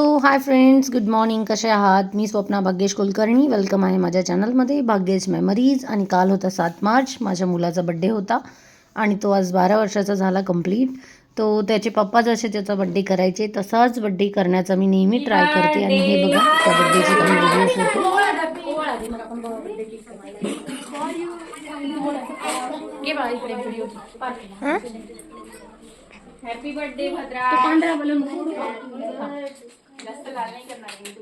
Hello hi friends good morning कसे आहात? मी स्वप्ना भाग्येश कुलकर्णी. वेलकम आहे माझ्या चॅनलमध्ये भाग्येश मेमरीज आणि काल होता सात मार्च. माझ्या मुलाचा बड्डे होता आणि तो आज बारा वर्षाचा झाला कंप्लीट तो त्याचे पप्पा जसे त्याचा बड्डे करायचे तसाच बड्डे करण्याचा मी नेहमी ट्राय करते. आणि हे बघा त्या बड्डेचे काही व्हिडिओज होते. Happy birthday Bhadra. जास्त लाल नाही करणार मी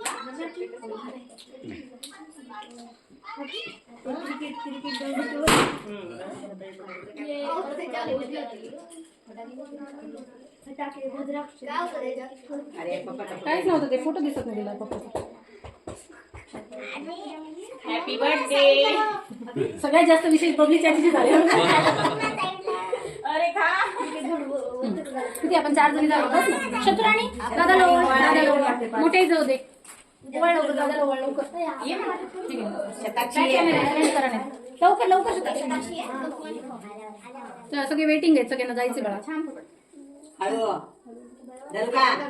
काहीच नव्हतं ते फोटो दिसत नाही तिला पप्पाचा हॅपी बर्थडे सगळ्यात जास्त विशेष पब्लिक चॅटिंग झाले. किती आपण चार जणी जाऊ. बस ना. शत्रुराणी दादा लवळ दादा लवळ. मोठे जाऊ दे. वळ लवकर दादा लवळ लवकर. ठीक आहे. काय camera आहे? Friend करा नाही. लवकर लवकर शताक्षी. चला, सगळे वेटिंग आहेत. सगळ्यांना जायचं बाळा छान हॅलो. धरू का आता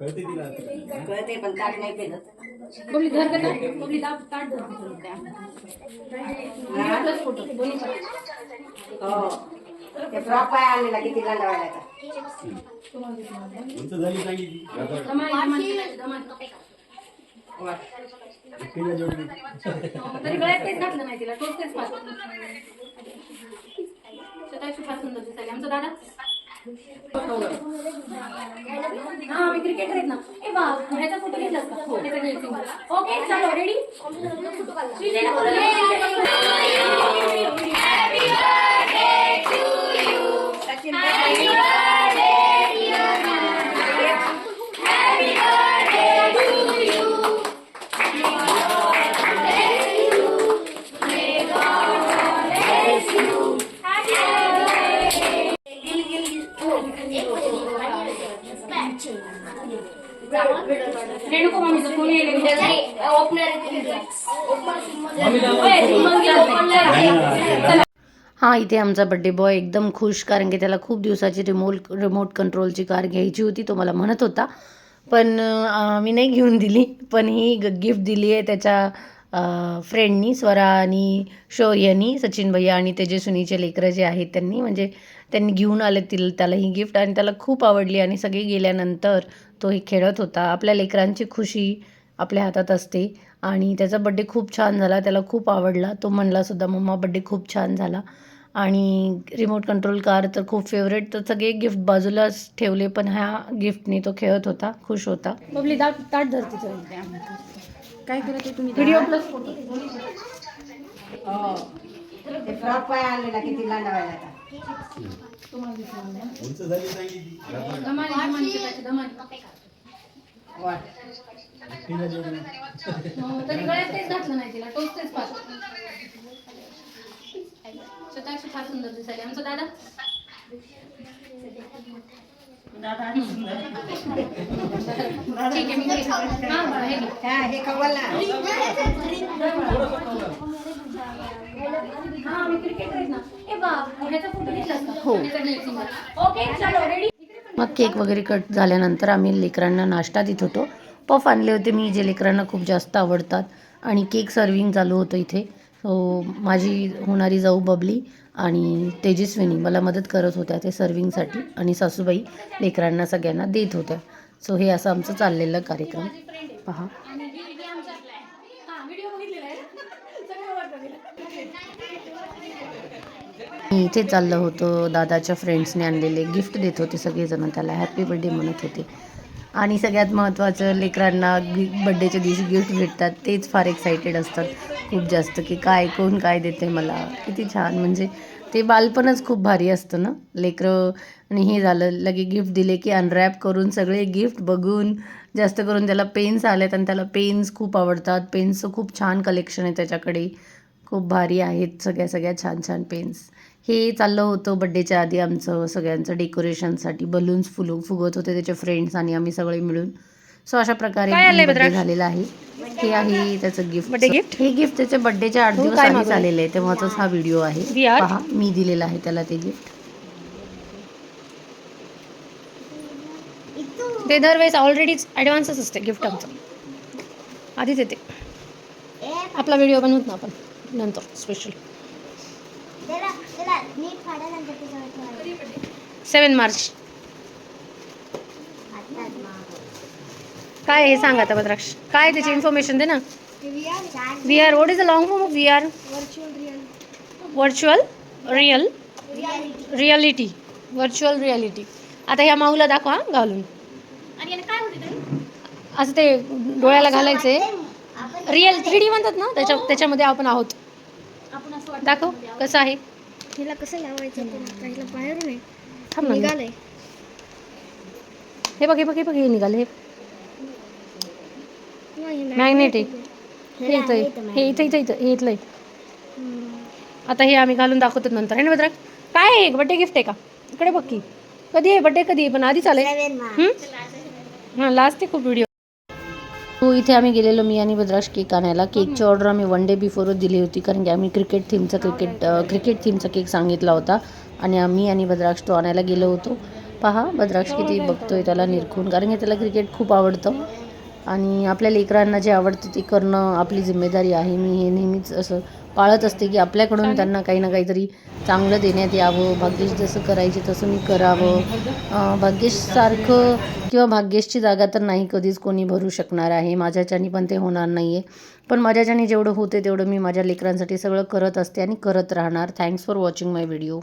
कळते तिला आता. काय. कळते पण ताट नाही पेलत बबली धर का ताट? बबली दाब ताट धर प्लस फोटो दोन्ही पण. हो. ते फ्रॉक पाय आणलेला किती गांडवायला आता उंच झाली सांगितली. आता धमाल, धमाल, धमाल. एकटीला जेवढी तरी गळ्यात काहीच घातलं नाही तिला तोच तेच पाहतो. शताक्षी फार सुंदर दिसायला आमचा दादा? हा मी क्रिकेटर आहेत ना. ए बा ह्याचा फोटो घेतलास का? हो ओके चलो रेडी येईल? हां इथे आमचा बड्डे बॉय एकदम खुश कारण की त्याला खूप दिवसाची रिमोट रिमोट कंट्रोलची कार घ्यायची होती तो मला म्हणत होता. पण मी नाही घेऊन दिली पण ही गिफ्ट दिली आहे त्याच्या फ्रेंडनी स्वरा आणि शौर्यनी सचिन भैया आणि तेजस्विनीचे लेकरं जे आहेत त्यांनी म्हणजे त्यांनी घेऊन आले तिल त्याला ही गिफ्ट आणि त्याला खूप आवडली आणि सगळे गेल्यानंतर तो हे खेळत होता. आपल्या लेकरांची खुशी आपल्या हातात असते आणि त्याचा बड्डे खूप छान झाला त्याला खूप आवडला. तो म्हणलासुद्धा मम्मा बड्डे खूप छान झाला. आणि रिमोट कंट्रोल कार तर खूप फेवरेट तर सगळे गिफ्ट बाजूलाच ठेवले पण ह्या गिफ्टने तो खेळत होता खुश होता. बबली दाट ताट धरती काय करत आहे तुम्ही? व्हिडिओ प्लस फोटो हो. ते फ्रॉक पाय आणलेला किती आता. उंच झाली जेवढी हो, तरी गळ्यात काहीच घातलं नाही तिला. तेच फार सुंदर दिसायला. आमचा दादा? ठीक आहे मी. हा, मी क्रिकेटर ना. ए बाप, ह्याचा फोटो. ओके चलो रेडी मग केक वगैरे कट झाल्यानंतर आम्ही लेकरांना नाश्ता देत होतो. पफ आणले होते मी जे लेकरांना खूप जास्त आवडतात. आणि केक सर्विंग चालू होतं इथे. सो माझी होणारी जाऊ बबली आणि तेजस्विनी मला मदत करत होत्या ते सर्विंगसाठी आणि सासूबाई लेकरांना सगळ्यांना देत होत्या. सो हे असं आमचं चाललेलं कार्यक्रम. पहा. मी इथे चाललं होतं. दादाच्या फ्रेंड्सने आणलेले गिफ्ट देत होते सगळेजण. त्याला हॅपी बर्थडे म्हणत होते. आणि सगळ्यात महत्त्वाचं लेकरांना बड्डेच्या दिवशी गिफ्ट भेटतात तेच फार एक्सायटेड असतात खूप जास्त की काय कोण काय देते मला? किती छान. म्हणजे ते बालपणच खूप भारी असतं ना? लेकरं आणि हे झालं लगे गिफ्ट दिले की अनरॅप करून सगळे गिफ्ट बघून जास्त करून त्याला पेन्स आलेत आणि त्याला पेन्स खूप आवडतात. पेन्सचं खूप छान कलेक्शन आहे त्याच्याकडे. खूप भारी आहेत सगळ्या सगळ्या छान छान पेन्स हे चाललं होतं बड्डेच्या आधी आमचं सगळ्यांचं डेकोरेशनसाठी बलून्स फुलू फुगत होते त्याचे फ्रेंड्स आणि आम्ही सगळे मिळून. सो अशा प्रकारे झालेला आहे. हे आहे त्याचं गिफ्ट हे गिफ्ट त्याच्या बर्थडेच्या आठ दिवस आधीच आलेलं आहे. तेव्हाचाच हा व्हिडिओ आहे. पहा मी दिलेला आहे त्याला ते गिफ्ट ते दरवेळेस ऑलरेडीच ॲडव्हान्सच असते गिफ्ट आमचं. आधीच येते. आपला व्हिडिओ बनवत ना आपण. नंतर स्पेशल सेवन मार्च. काय आहे हे सांग आता भद्राक्ष काय आहे त्याची इन्फॉर्मेशन दे ना. V R what is the long form of V R virtual real reality virtual reality आता ह्या माऊला दाखवा हा, घालून. आणि याने काय होते ताई? असं ते डोळ्याला घालायचे रिअल थ्री डी म्हणतात ना त्याच्या त्याच्यामध्ये आपण आहोत. आपण असं वाटतं दाखव कसं आहे? हिला कसं लावायचं ते पहिलं बाहेरून आहे थांब ना. निघालंय हे बघ हे बघ हे बघ हे निघाले हे नाही. मॅग्नेट आहे हे इथं आहे. हे इथं इथं इथं हे इथलं आहे आता हे आम्ही घालून दाखवतो नंतर आहे ना भद्राक काय आहे बड्डे गिफ्ट आहे का इकडे बघ की कधी आहे बड्डे कधी आहे पण आधी चालेल हाँ लास्ट आहे खूप व्हिडिओ हो इथे आम्ही गेलेलो मी आणि बद्राक्ष केक आणायला. केकची ऑर्डर आम्ही वन डे बिफोरच दिली होती कारण की आम्ही क्रिकेट थीमचा क्रिकेट क्रिकेट थीमचा केक सांगितला होता. आणि आम्ही आणि बद्राक्ष तो आणायला गेलो होतो. पहा भद्राक्ष किती बघतोय त्याला निरखून कारण की त्याला क्रिकेट खूप आवडतं. आणि आपल्या लेकरांना जे आवडतं ते करणं आपली जिम्मेदारी आहे. मी हे नेहमीच असं पाळत असते की आपल्याकडून त्यांना काही ना काहीतरी चांगलं देण्यात यावं. भाग्येश जसं करायचे तसं मी करावं. भाग्येशसारखं किंवा भाग्येशची जागा तर नाही कधीच कोणी भरू शकणार आहे. माझ्याच्यानी पण ते होणार नाही आहे पण माझ्याच्यानी जेवढं होते तेवढं मी माझ्या लेकरांसाठी सगळं करत असते आणि करत राहणार. Thanks for watching my video